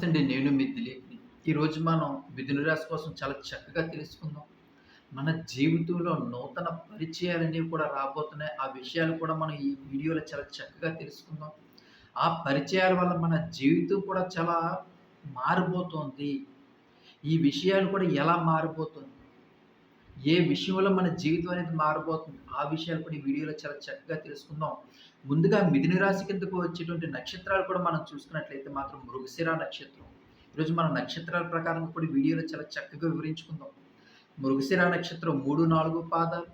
నమస్తే అండి నేను మీ దిలీప్ని ఈరోజు మనం మిథున రాశి కోసం చాలా చక్కగా తెలుసుకుందాం. మన జీవితంలో నూతన పరిచయాలన్నీ కూడా రాబోతున్నాయి. ఆ విషయాలు కూడా మనం ఈ వీడియోలో చాలా చక్కగా తెలుసుకుందాం. ఆ పరిచయాల వల్ల మన జీవితం కూడా చాలా మారిపోతుంది. ఈ విషయాలు కూడా ఎలా మారిపోతుంది? ఏ విషయంలో మన జీవితం అనేది మారిపోతుంది? ఆ విషయాలు కూడా వీడియోలో చాలా చక్కగా తెలుసుకుందాం. ముందుగా మిథున రాశి కిందకు వచ్చేటువంటి నక్షత్రాలు కూడా మనం చూసుకున్నట్లయితే మాత్రం మృగశిర నక్షత్రం. ఈరోజు మన నక్షత్రాల ప్రకారం కూడా వీడియోలో చాలా చక్కగా వివరించుకుందాం. మృగశిర నక్షత్రం మూడు నాలుగు పాదాలు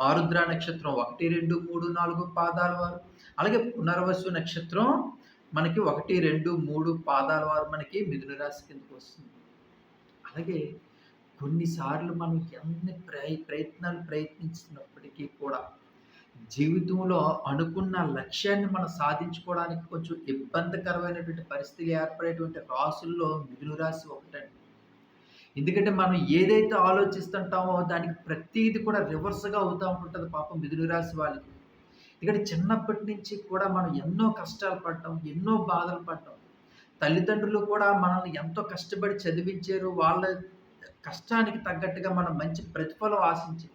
ఆరుద్ర నక్షత్రం ఒకటి రెండు మూడు నాలుగు పాదాల వారు అలాగే పునర్వసు నక్షత్రం మనకి ఒకటి రెండు మూడు పాదాల వారు మనకి మిథున రాశి కిందకు వస్తుంది. అలాగే కొన్నిసార్లు మనం ఎన్ని ప్రయ ప్రయత్నాలు ప్రయత్నించినప్పటికీ కూడా జీవితంలో అనుకున్న లక్ష్యాన్ని మనం సాధించుకోవడానికి కొంచెం ఇబ్బందికరమైనటువంటి పరిస్థితులు ఏర్పడేటువంటి రాసుల్లో మిగులు రాశి ఒకటండి. ఎందుకంటే మనం ఏదైతే ఆలోచిస్తుంటామో దానికి ప్రతిదీ కూడా రివర్స్గా అవుతూ ఉంటుంది పాపం మిథున రాశి వాళ్ళకి. ఎందుకంటే చిన్నప్పటి నుంచి కూడా మనం ఎన్నో కష్టాలు పడటం ఎన్నో బాధలు పడటం తల్లిదండ్రులు కూడా మనల్ని ఎంతో కష్టపడి చదివించారు వాళ్ళ కష్టానికి తగ్గట్టుగా మనం మంచి ప్రతిఫలం ఆశించి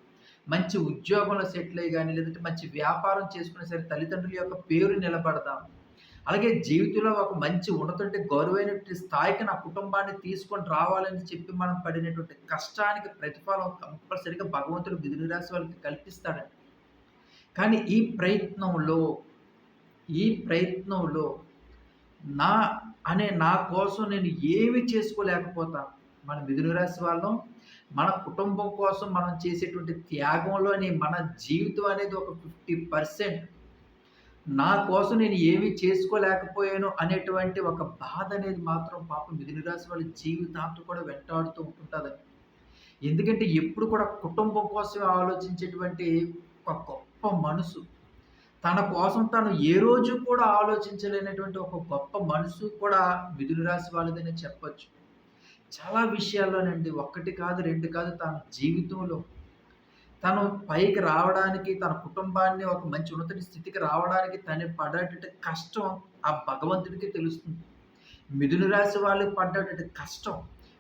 మంచి ఉద్యోగంలో సెటిల్ అయ్యి కానీ లేదంటే మంచి వ్యాపారం చేసుకునే సరే తల్లిదండ్రుల యొక్క పేరు నిలబడదాం. అలాగే జీవితంలో ఒక మంచి ఉన్నటువంటి గౌరవైనటువంటి స్థాయికి నా కుటుంబాన్ని తీసుకొని రావాలని చెప్పి మనం పడినటువంటి కష్టానికి ప్రతిఫలం కంపల్సరిగా భగవంతుడు మిథున రాశి వాళ్ళకి కల్పిస్తాడండి. కానీ ఈ ప్రయత్నంలో ఈ ప్రయత్నంలో నా అనే నా కోసం నేను ఏమి చేసుకోలేకపోతాను. మన మిథున రాశి వాళ్ళం మన కుటుంబం కోసం మనం చేసేటువంటి త్యాగంలోని మన జీవితం అనేది ఒక ఫిఫ్టీ పర్సెంట్. నా కోసం నేను ఏమి చేసుకోలేకపోయాను అనేటువంటి ఒక బాధ అనేది మాత్రం పాపం మిథున రాశి వాళ్ళ జీవితాంతం కూడా వెంటాడుతూ ఉంటుంటుంది. ఎందుకంటే ఎప్పుడు కూడా కుటుంబం కోసం ఆలోచించేటువంటి ఒక గొప్ప మనసు. తన కోసం తను ఏ రోజు కూడా ఆలోచించలేనటువంటి ఒక గొప్ప మనసు కూడా మిథున రాశి వాళ్ళదని చెప్పచ్చు. చాలా విషయాల్లోనండి ఒక్కటి కాదు రెండు కాదు తన జీవితంలో తను పైకి రావడానికి తన కుటుంబాన్ని ఒక మంచి ఉన్నత స్థితికి రావడానికి తను పడేటట్టు కష్టం ఆ భగవంతుడికి తెలుస్తుంది. మిథున రాశి వాళ్ళు పడ్డటువంటి కష్టం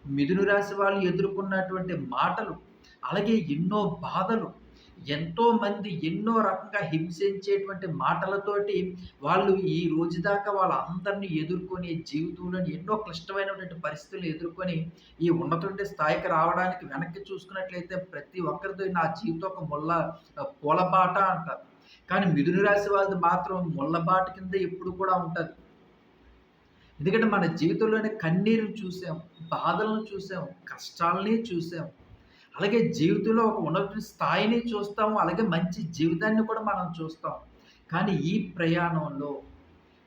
మిథున రాశి వాళ్ళు ఎదుర్కొన్నటువంటి మాటలు అలాగే ఎన్నో బాధలు ఎంతో మంది ఎన్నో రకంగా హింసించేటువంటి మాటలతోటి వాళ్ళు ఈ రోజు దాకా వాళ్ళందరినీ ఎదుర్కొని జీవితంలో ఎన్నో క్లిష్టమైనటువంటి పరిస్థితులు ఎదుర్కొని ఈ ఉన్నటువంటి స్థాయికి రావడానికి వెనక్కి చూసుకున్నట్లయితే ప్రతి ఒక్కరితో నా జీవితం ఒక ముళ్ళ పూలబాట అంటారు. కానీ మిథున రాశి వాళ్ళది మాత్రం ముళ్ళబాట కింద ఎప్పుడు కూడా ఉంటుంది. ఎందుకంటే మన జీవితంలోనే కన్నీరు చూసాం బాధలను చూసాం కష్టాలని చూసాం. అలాగే జీవితంలో ఒక ఉన్నత స్థాయిని చూస్తాము అలాగే మంచి జీవితాన్ని కూడా మనం చూస్తాం. కానీ ఈ ప్రయాణంలో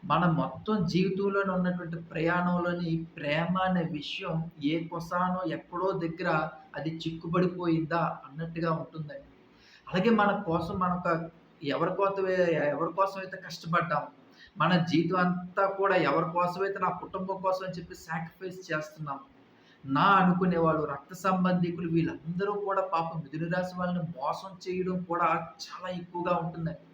మన మొత్తం జీవితంలోనే ఉన్నటువంటి ప్రయాణంలోని ప్రేమ అనే విషయం ఏ కొసానో ఎక్కడో దగ్గర అది చిక్కుబడిపోయిందా అన్నట్టుగా ఉంటుందండి. అలాగే మన కోసం మనకు ఎవరి కోసం ఎవరి కోసం అయితే కష్టపడ్డాం మన జీవితం అంతా కూడా ఎవరి కోసమైతే నా కుటుంబం కోసం అని చెప్పి సాక్రిఫైస్ చేస్తున్నాం నా అనుకునే వాళ్ళు రక్త సంబంధికులు వీళ్ళందరూ కూడా పాపం మిథున రాశి వాళ్ళని మోసం చేయడం కూడా చాలా ఎక్కువగా ఉంటుందండి.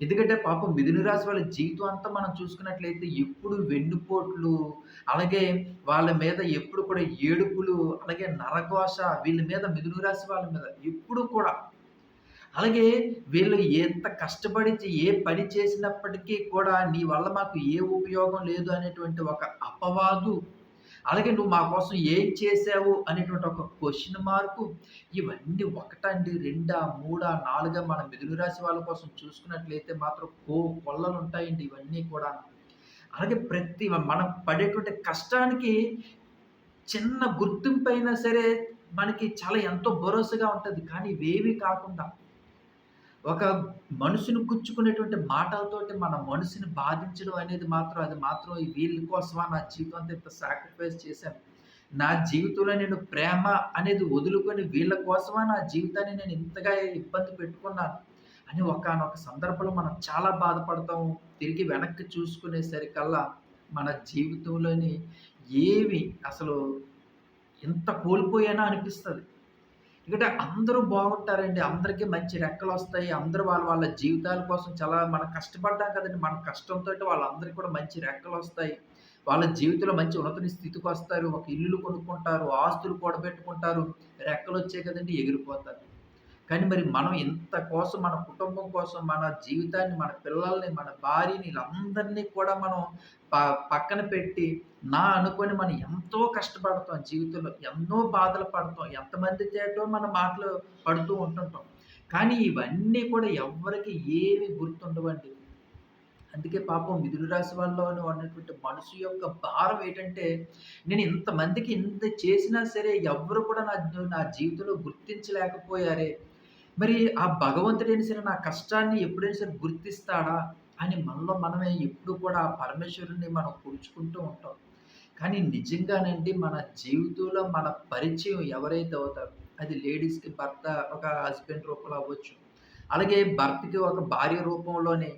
ఎందుకంటే పాపం మిథున రాశి వాళ్ళ జీవితం అంతా మనం చూసుకున్నట్లయితే ఎప్పుడు వెన్నుపోట్లు అలాగే వాళ్ళ మీద ఎప్పుడు కూడా ఏడుపులు అలాగే నరఘోష వీళ్ళ మీద మిథున రాశి వాళ్ళ మీద ఎప్పుడు కూడా. అలాగే వీళ్ళు ఎంత కష్టపడి ఏ పని చేసినప్పటికీ కూడా నీ వల్ల మాకు ఏ ఉపయోగం లేదు అనేటువంటి ఒక అపవాదు అలాగే నువ్వు మా కోసం ఏం చేసావు అనేటువంటి ఒక క్వశ్చన్ మార్కు ఇవన్నీ ఒకటండి రెండా మూడా నాలుగా మన మిథున రాశి వాళ్ళ కోసం చూసుకున్నట్లయితే మాత్రం కో కొల్లలు ఉంటాయండి ఇవన్నీ కూడా అలాగే ప్రతి మనం పడేటువంటి కష్టానికి చిన్న గుర్తింపు అయినా సరే మనకి చాలా ఎంతో భరోసాగా ఉంటుంది. కానీ ఇవేవి కాకుండా ఒక మనుషుని గుచ్చుకునేటువంటి మాటలతోటి మన మనసుని బాధించడం అనేది మాత్రం అది మాత్రం ఈ వీళ్ళ కోసమా? నా జీవితం అంతా ఇంత సాక్రిఫైస్ చేశాను. నా జీవితంలో నేను ప్రేమ అనేది వదులుకొని వీళ్ళ కోసమా? నా జీవితాన్ని నేను ఇంతగా ఇబ్బంది పెట్టుకున్నాను అని ఒకనొక సందర్భంలో మనం చాలా బాధపడతాం తిరిగి వెనక్కి చూసుకునేసరికల్లా మన జీవితంలోని ఏవి అసలు ఎంత కోల్పోయానో అనిపిస్తుంది. ఎందుకంటే అందరూ బాగుంటారండి అందరికీ మంచి రెక్కలు వస్తాయి అందరూ వాళ్ళ వాళ్ళ జీవితాల కోసం చాలా మనం కష్టపడ్డాం కదండి మన కష్టంతో వాళ్ళందరికీ కూడా మంచి రెక్కలు వస్తాయి వాళ్ళ జీవితంలో మంచి ఉన్నతని స్థితికి వస్తారు. ఒక ఇల్లులు కొనుక్కుంటారు. ఆస్తులు కూడబెట్టుకుంటారు. రెక్కలు వచ్చాయి కదండీ ఎగిరిపోతారు. కానీ మరి మనం ఇంత కోసం మన కుటుంబం కోసం, మన జీవితాన్ని, మన పిల్లల్ని, మన భార్యని వీళ్ళందరినీ కూడా మనం ప పక్కన పెట్టి, నా అనుకొని మనం ఎంతో కష్టపడతాం జీవితంలో. ఎన్నో బాధలు పడతాం. ఎంతమంది చేటో మన మాటలు పడుతూ ఉంటుంటాం. కానీ ఇవన్నీ కూడా ఎవ్వరికి ఏమి గుర్తుండవండి. అందుకే పాపం మిథున రాశి వాళ్ళలో ఉన్నటువంటి మనసు యొక్క భారం ఏంటంటే, నేను ఇంతమందికి ఇంత చేసినా సరే ఎవ్వరు కూడా నా నా జీవితంలో గుర్తించలేకపోయారే! మరి ఆ భగవంతుడైనా సరే నా కష్టాన్ని ఎప్పుడైనా సరే గుర్తిస్తాడా? అని మనలో మనమే ఎప్పుడు కూడా ఆ పరమేశ్వరుడిని మనం పొడుచుకుంటూ ఉంటాం. కానీ నిజంగానండి మన జీవితంలో మన పరిచయం ఎవరైతే అవుతారో, అది లేడీస్‌కి భర్త ఒక హస్బెండ్ రూపంలో అవ్వచ్చు. అలాగే భర్తకి ఒక భార్య రూపంలోనే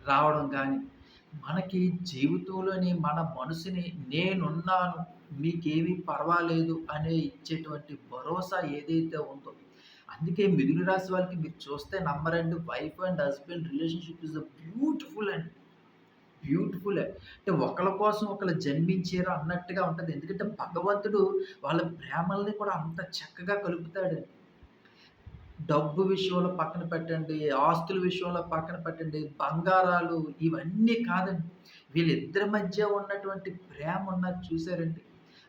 రావడం కానీ మనకి జీవితంలోని మన మనసుని నేనున్నాను, మీకేమీ పర్వాలేదు అనే ఇచ్చేటువంటి భరోసా ఏదైతే ఉందో, అందుకే మిథున రాశి వాళ్ళకి మీరు చూస్తే నమ్మరండి wife and husband relationship is a beautiful అండి. బ్యూటిఫుల్. అంటే ఒకళ్ళ కోసం ఒకళ్ళు జన్మించారు అన్నట్టుగా ఉంటుంది ఎందుకంటే భగవంతుడు వాళ్ళ ప్రేమల్ని కూడా అంత చక్కగా కలుపుతాడు. డబ్బు విషయంలో పక్కన పెట్టండి, ఆస్తుల విషయంలో పక్కన పెట్టండి, బంగారాలు ఇవన్నీ కాదండి. వీళ్ళిద్దరి మధ్య ఉన్నటువంటి ప్రేమ ఉన్నది చూసారండి.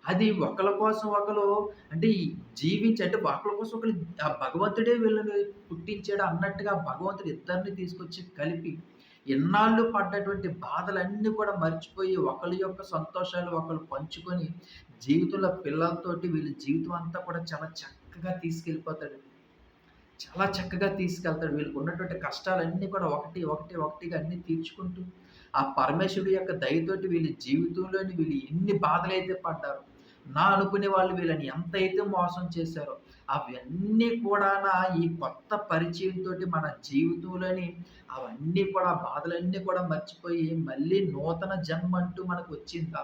అది ఒకళ్ళ కోసం ఒకళ్ళు అంటే ఈ జీవించి అంటే ఒకళ్ళ కోసం ఒకళ్ళు ఆ భగవంతుడే వీళ్ళని పుట్టించాడు అన్నట్టుగా భగవంతుడు ఇద్దరిని తీసుకొచ్చి కలిపి, ఇన్నాళ్ళు పడ్డటువంటి బాధలన్నీ కూడా మర్చిపోయి ఒకళ్ళ యొక్క సంతోషాలు ఒకళ్ళు పంచుకొని, జీవితంలో పిల్లలతోటి వీళ్ళ జీవితం అంతా కూడా చాలా చక్కగా తీసుకెళ్ళిపోతాడు. చాలా చక్కగా తీసుకెళ్తాడు. వీళ్ళకున్నటువంటి కష్టాలన్నీ కూడా ఒకటి, ఒకటి, ఒకటిగా అన్నీ తీర్చుకుంటూ, ఆ పరమేశ్వరుడు యొక్క దయతోటి వీళ్ళ జీవితంలోని వీళ్ళు ఎన్ని బాధలైతే పడ్డారో, నా అనుకునే వాళ్ళు వీళ్ళని ఎంతైతే మోసం చేశారో, అవన్నీ కూడా ఈ కొత్త పరిచయంతో మన జీవితంలోని అవన్నీ కూడా బాధలన్నీ కూడా మర్చిపోయి, మళ్ళీ నూతన జన్మంటూ మనకొచ్చిందా,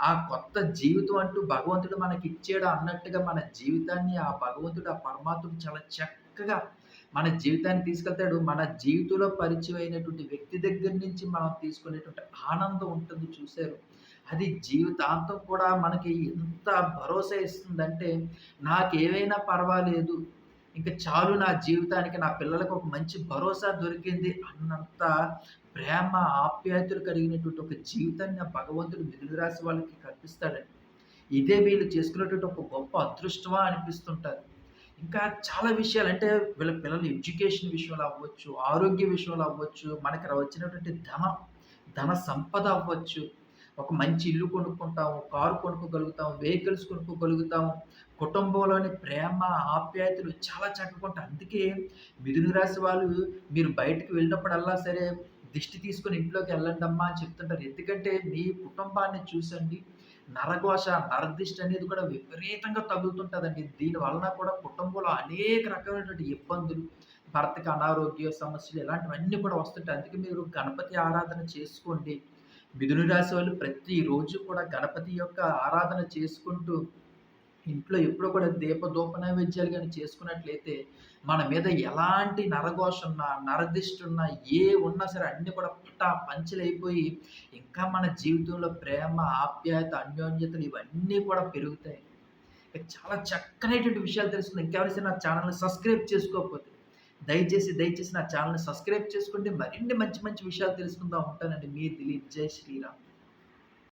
ఆ కొత్త జీవితం అంటూ భగవంతుడు మనకి ఇచ్చాడు అన్నట్టుగా మన జీవితాన్ని ఆ భగవంతుడు, ఆ పరమాత్ముడు చాలా చక్కగా మన జీవితాన్ని తీసుకెళ్తాడు. మన జీవితంలో పరిచయం అయినటువంటి వ్యక్తి దగ్గర నుంచి మనం తీసుకునేటువంటి ఆనందం ఉంటుంది చూశారు అది జీవితాంతం కూడా మనకి ఎంత భరోసా ఇస్తుందంటే, నాకేమైనా పర్వాలేదు. ఇంకా చాలు నా జీవితానికి, నా పిల్లలకు ఒక మంచి భరోసా దొరికింది అన్నంత ప్రేమ, ఆప్యాయతలు కలిగినటువంటి ఒక జీవితాన్ని ఆ భగవంతుడు మిథున రాశి వాళ్ళకి కల్పిస్తాడండి. ఇదే వీళ్ళు చేసుకునేటువంటి ఒక గొప్ప అదృష్టమా అనిపిస్తుంటారు ఇంకా చాలా విషయాలు అంటే వీళ్ళ పిల్లల ఎడ్యుకేషన్ విషయంలో అవ్వచ్చు, ఆరోగ్య విషయంలో అవ్వచ్చు, మనకి వచ్చినటువంటి ధనం, ధన సంపద అవ్వచ్చు. ఒక మంచి ఇల్లు కొనుక్కుంటాము, కారు కొనుక్కోగలుగుతాం, వెహికల్స్ కొనుక్కోగలుగుతాము. కుటుంబంలోని ప్రేమ, ఆప్యాయతలు చాలా చక్కగా ఉంటాయి. అందుకే మిథున రాశి వాళ్ళు మీరు బయటకు వెళ్ళినప్పుడల్లా సరే దిష్టి తీసుకొని ఇంట్లోకెళ్ళండమ్మా అని చెప్తుంటారు. ఎందుకంటే మీ కుటుంబాన్ని చూసండి నరఘోష, నరదిష్టి అనేది కూడా విపరీతంగా తగులుతుంటుందండి దీని వలన కూడా కుటుంబంలో అనేక రకమైనటువంటి ఇబ్బందులు, భర్తకి అనారోగ్య సమస్యలు ఇలాంటివన్నీ కూడా వస్తుంటాయి. అందుకే మీరు గణపతి ఆరాధన చేసుకోండి. మిథున రాశి వాళ్ళు ప్రతిరోజు కూడా గణపతి యొక్క ఆరాధన చేసుకుంటూ, ఇంట్లో ఎప్పుడో కూడా దీపదూప నైవేద్యాలు కానీ చేసుకున్నట్లయితే, మన మీద ఎలాంటి నరఘోష ఉన్నా, నరదిష్టున్నా ఏ ఉన్నా సరే అన్నీ కూడా పటా పంచలైపోయి, ఇంకా మన జీవితంలో ప్రేమ, ఆప్యాయత, అన్యోన్యతలు ఇవన్నీ కూడా పెరుగుతాయి. చాలా చక్కనైనటువంటి విషయాలు తెలుసుకుంది ఇంకెవరైనా నా ఛానల్ని సబ్స్క్రైబ్ చేసుకోకపోతే, దయచేసి, దయచేసి నా ఛానల్ని సబ్స్క్రైబ్ చేసుకుంటే మరిన్ని మంచి మంచి విషయాలు తెలుసుకుందాం. ఉంటానండి. మీ దిలీప్. జై శ్రీరామ్.